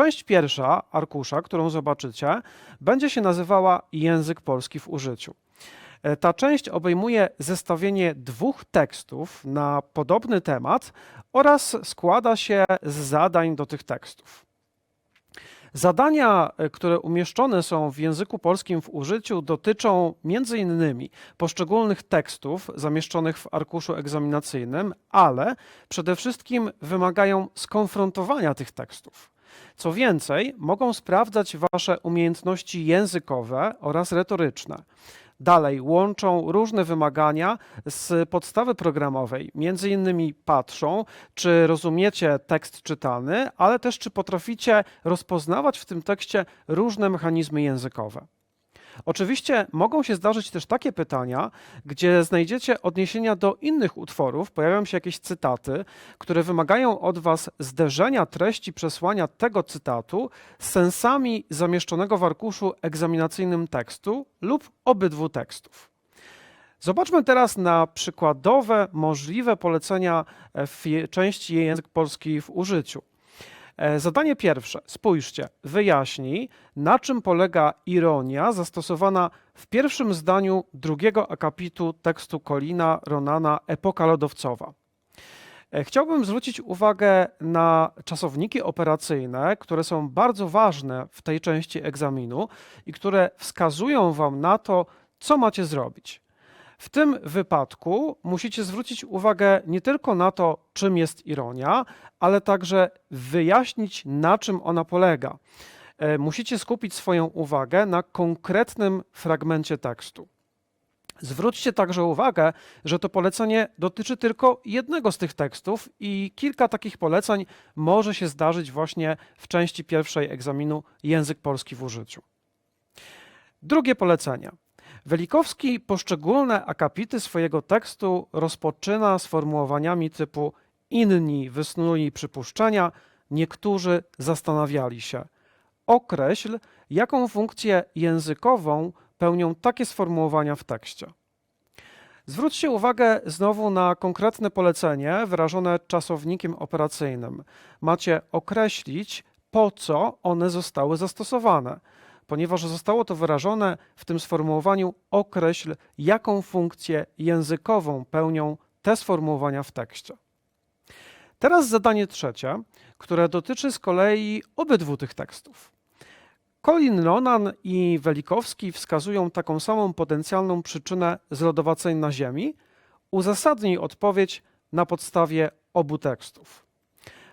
Część pierwsza arkusza, którą zobaczycie, będzie się nazywała Język polski w użyciu. E, Ta część obejmuje zestawienie dwóch tekstów na podobny temat oraz składa się z zadań do tych tekstów. Zadania, e, które umieszczone są w języku polskim w użyciu, dotyczą m.in. poszczególnych tekstów zamieszczonych w arkuszu egzaminacyjnym, ale przede wszystkim wymagają skonfrontowania tych tekstów. Co więcej, mogą sprawdzać Wasze umiejętności językowe oraz retoryczne. Dalej łączą różne wymagania z podstawy programowej. Między innymi patrzą, czy rozumiecie tekst czytany, ale też czy potraficie rozpoznawać w tym tekście różne mechanizmy językowe. Oczywiście mogą się zdarzyć też takie pytania, gdzie znajdziecie odniesienia do innych utworów, pojawią się jakieś cytaty, które wymagają od Was zderzenia treści przesłania tego cytatu z sensami zamieszczonego w arkuszu egzaminacyjnym tekstu lub obydwu tekstów. Zobaczmy teraz na przykładowe możliwe polecenia w je- części język polski w użyciu. E, Zadanie pierwsze. Spójrzcie, wyjaśnij, na czym polega ironia zastosowana w pierwszym zdaniu drugiego akapitu tekstu Kolina Ronana Epoka lodowcowa. E, Chciałbym zwrócić uwagę na czasowniki operacyjne, które są bardzo ważne w tej części egzaminu i które wskazują Wam na to, co macie zrobić. W tym wypadku musicie zwrócić uwagę nie tylko na to, czym jest ironia, ale także wyjaśnić, na czym ona polega. E, Musicie skupić swoją uwagę na konkretnym fragmencie tekstu. Zwróćcie także uwagę, że to polecenie dotyczy tylko jednego z tych tekstów i kilka takich poleceń może się zdarzyć właśnie w części pierwszej egzaminu Język polski w użyciu. Drugie polecenie. Welikowski poszczególne akapity swojego tekstu rozpoczyna sformułowaniami typu inni wysnuli przypuszczenia, niektórzy zastanawiali się. Określ, jaką funkcję językową pełnią takie sformułowania w tekście. Zwróćcie uwagę znowu na konkretne polecenie wyrażone czasownikiem operacyjnym. Macie określić, po co one zostały zastosowane ponieważ zostało to wyrażone w tym sformułowaniu określ, jaką funkcję językową pełnią te sformułowania w tekście. Teraz zadanie trzecie, które dotyczy z kolei obydwu tych tekstów. Colin Ronan i Welikowski wskazują taką samą potencjalną przyczynę zlodowaceń na Ziemi. Uzasadnij odpowiedź na podstawie obu tekstów.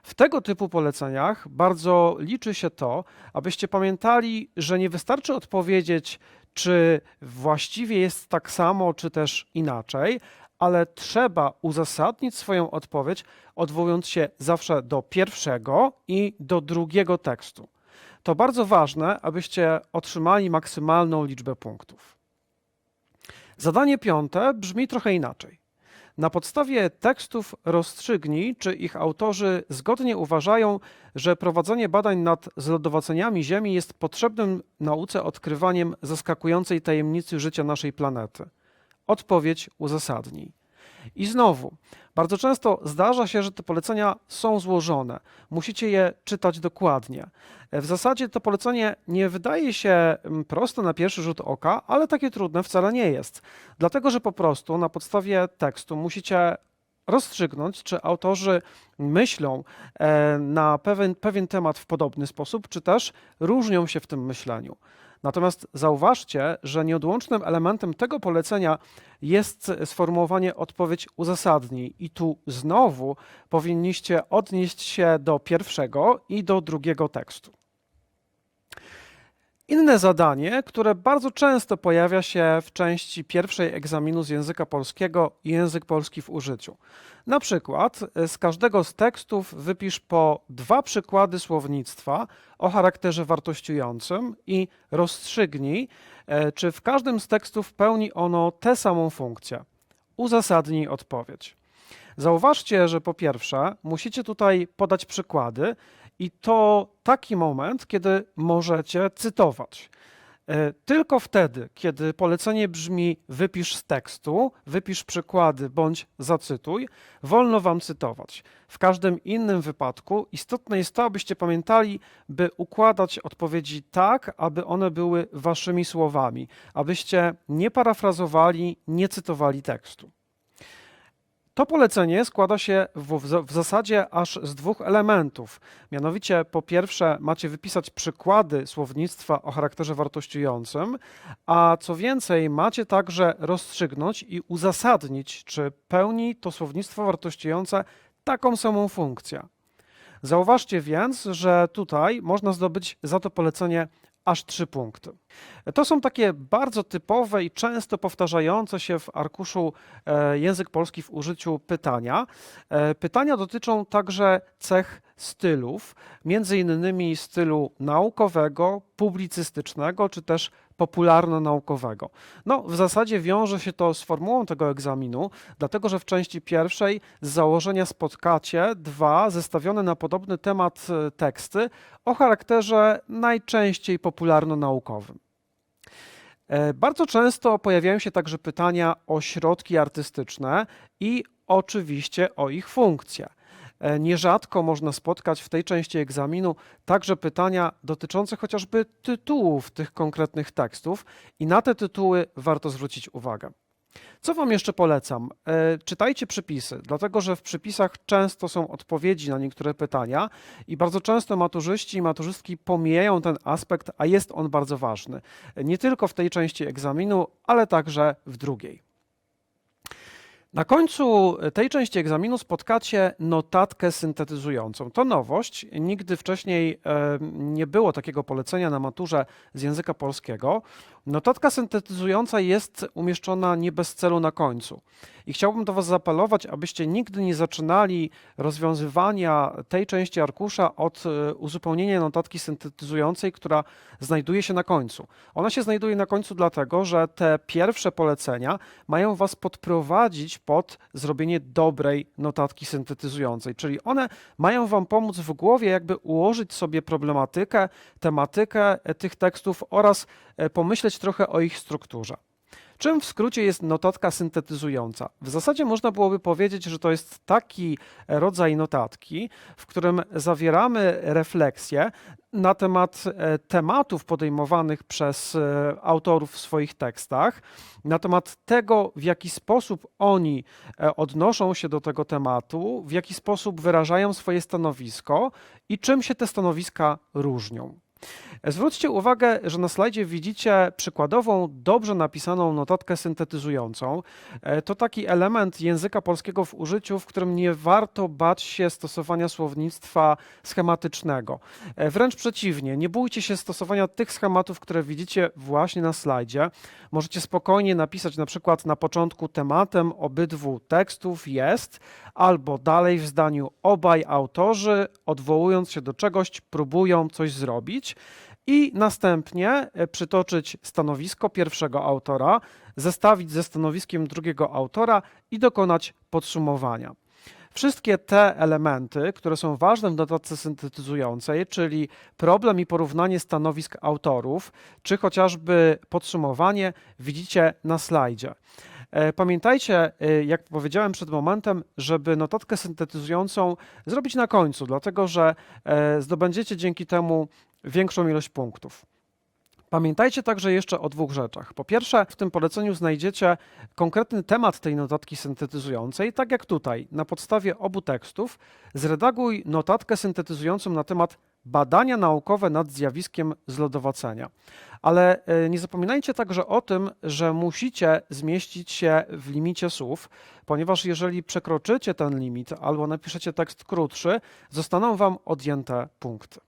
W tego typu poleceniach bardzo liczy się to, abyście pamiętali, że nie wystarczy odpowiedzieć, czy właściwie jest tak samo, czy też inaczej, ale trzeba uzasadnić swoją odpowiedź, odwołując się zawsze do pierwszego i do drugiego tekstu. To bardzo ważne, abyście otrzymali maksymalną liczbę punktów. Zadanie piąte brzmi trochę inaczej. Na podstawie tekstów rozstrzygnij, czy ich autorzy zgodnie uważają, że prowadzenie badań nad zlodowaceniami Ziemi jest potrzebnym nauce odkrywaniem zaskakującej tajemnicy życia naszej planety. Odpowiedź uzasadnij. I znowu, bardzo często zdarza się, że te polecenia są złożone. Musicie je czytać dokładnie. W zasadzie to polecenie nie wydaje się mm, proste na pierwszy rzut oka, ale takie trudne wcale nie jest. Dlatego, że po prostu na podstawie tekstu musicie rozstrzygnąć, czy autorzy myślą e, na pewien, pewien temat w podobny sposób, czy też różnią się w tym myśleniu. Natomiast zauważcie, że nieodłącznym elementem tego polecenia jest sformułowanie odpowiedź uzasadnij. I tu znowu powinniście odnieść się do pierwszego i do drugiego tekstu. Inne zadanie, które bardzo często pojawia się w części pierwszej egzaminu z języka polskiego język polski w użyciu. Na przykład e, z każdego z tekstów wypisz po dwa przykłady słownictwa o charakterze wartościującym i rozstrzygnij, e, czy w każdym z tekstów pełni ono tę samą funkcję. Uzasadnij odpowiedź. Zauważcie, że po pierwsze musicie tutaj podać przykłady i to taki moment, kiedy możecie cytować. E, Tylko wtedy, kiedy polecenie brzmi wypisz z tekstu, wypisz przykłady bądź zacytuj, wolno Wam cytować. W każdym innym wypadku istotne jest to, abyście pamiętali, by układać odpowiedzi tak, aby one były Waszymi słowami, abyście nie parafrazowali, nie cytowali tekstu. To polecenie składa się w, w, zasadzie aż z dwóch elementów. Mianowicie, po pierwsze, macie wypisać przykłady słownictwa o charakterze wartościującym, a co więcej, macie także rozstrzygnąć i uzasadnić, czy pełni to słownictwo wartościujące taką samą funkcję. Zauważcie więc, że tutaj można zdobyć za to polecenie aż trzy punkty. To są takie bardzo typowe i często powtarzające się w arkuszu e, język polski w użyciu pytania. E, Pytania dotyczą także cech stylów, między innymi stylu naukowego, publicystycznego czy też popularno-naukowego. No, w zasadzie wiąże się to z formułą tego egzaminu, dlatego że w części pierwszej z założenia spotkacie dwa zestawione na podobny temat e, teksty o charakterze najczęściej popularno-naukowym. E, Bardzo często pojawiają się także pytania o środki artystyczne i oczywiście o ich funkcje. E, Nierzadko można spotkać w tej części egzaminu także pytania dotyczące chociażby tytułów tych konkretnych tekstów i na te tytuły warto zwrócić uwagę. Co Wam jeszcze polecam? E, Czytajcie przypisy, dlatego że w przypisach często są odpowiedzi na niektóre pytania i bardzo często maturzyści i maturzystki pomijają ten aspekt, a jest on bardzo ważny. E, Nie tylko w tej części egzaminu, ale także w drugiej. Na końcu tej części egzaminu spotkacie notatkę syntetyzującą. To nowość. Nigdy wcześniej e, nie było takiego polecenia na maturze z języka polskiego. Notatka syntetyzująca jest umieszczona nie bez celu na końcu. I chciałbym do Was zaapelować, abyście nigdy nie zaczynali rozwiązywania tej części arkusza od e, uzupełnienia notatki syntetyzującej, która znajduje się na końcu. Ona się znajduje na końcu dlatego, że te pierwsze polecenia mają Was podprowadzić pod zrobienie dobrej notatki syntetyzującej, czyli one mają Wam pomóc w głowie, jakby ułożyć sobie problematykę, tematykę e, tych tekstów oraz e, trochę o ich strukturze. Czym w skrócie jest notatka syntetyzująca? W zasadzie można byłoby powiedzieć, że to jest taki rodzaj notatki, w którym zawieramy refleksję na temat e, tematów podejmowanych przez e, autorów w swoich tekstach, na temat tego, w jaki sposób oni e, odnoszą się do tego tematu, w jaki sposób wyrażają swoje stanowisko i czym się te stanowiska różnią. Zwróćcie uwagę, że na slajdzie widzicie przykładową, dobrze napisaną notatkę syntetyzującą. E, To taki element języka polskiego w użyciu, w którym nie warto bać się stosowania słownictwa schematycznego. E, Wręcz przeciwnie, nie bójcie się stosowania tych schematów, które widzicie właśnie na slajdzie. Możecie spokojnie napisać na przykład na początku tematem obydwu tekstów jest, albo dalej w zdaniu obaj autorzy, odwołując się do czegoś, próbują coś zrobić i następnie e, przytoczyć stanowisko pierwszego autora, zestawić ze stanowiskiem drugiego autora i dokonać podsumowania. Wszystkie te elementy, które są ważne w notatce syntetyzującej, czyli problem i porównanie stanowisk autorów, czy chociażby podsumowanie, widzicie na slajdzie. E, Pamiętajcie, e, jak powiedziałem przed momentem, żeby notatkę syntetyzującą zrobić na końcu, dlatego że zdobędziecie dzięki temu większą ilość punktów. Pamiętajcie także jeszcze o dwóch rzeczach. Po pierwsze, w tym poleceniu znajdziecie konkretny temat tej notatki syntetyzującej, tak jak tutaj, na podstawie obu tekstów, zredaguj notatkę syntetyzującą na temat badania naukowe nad zjawiskiem zlodowacenia. Ale e, nie zapominajcie także o tym, że musicie zmieścić się w limicie słów, ponieważ jeżeli przekroczycie ten limit albo napiszecie tekst krótszy, zostaną Wam odjęte punkty.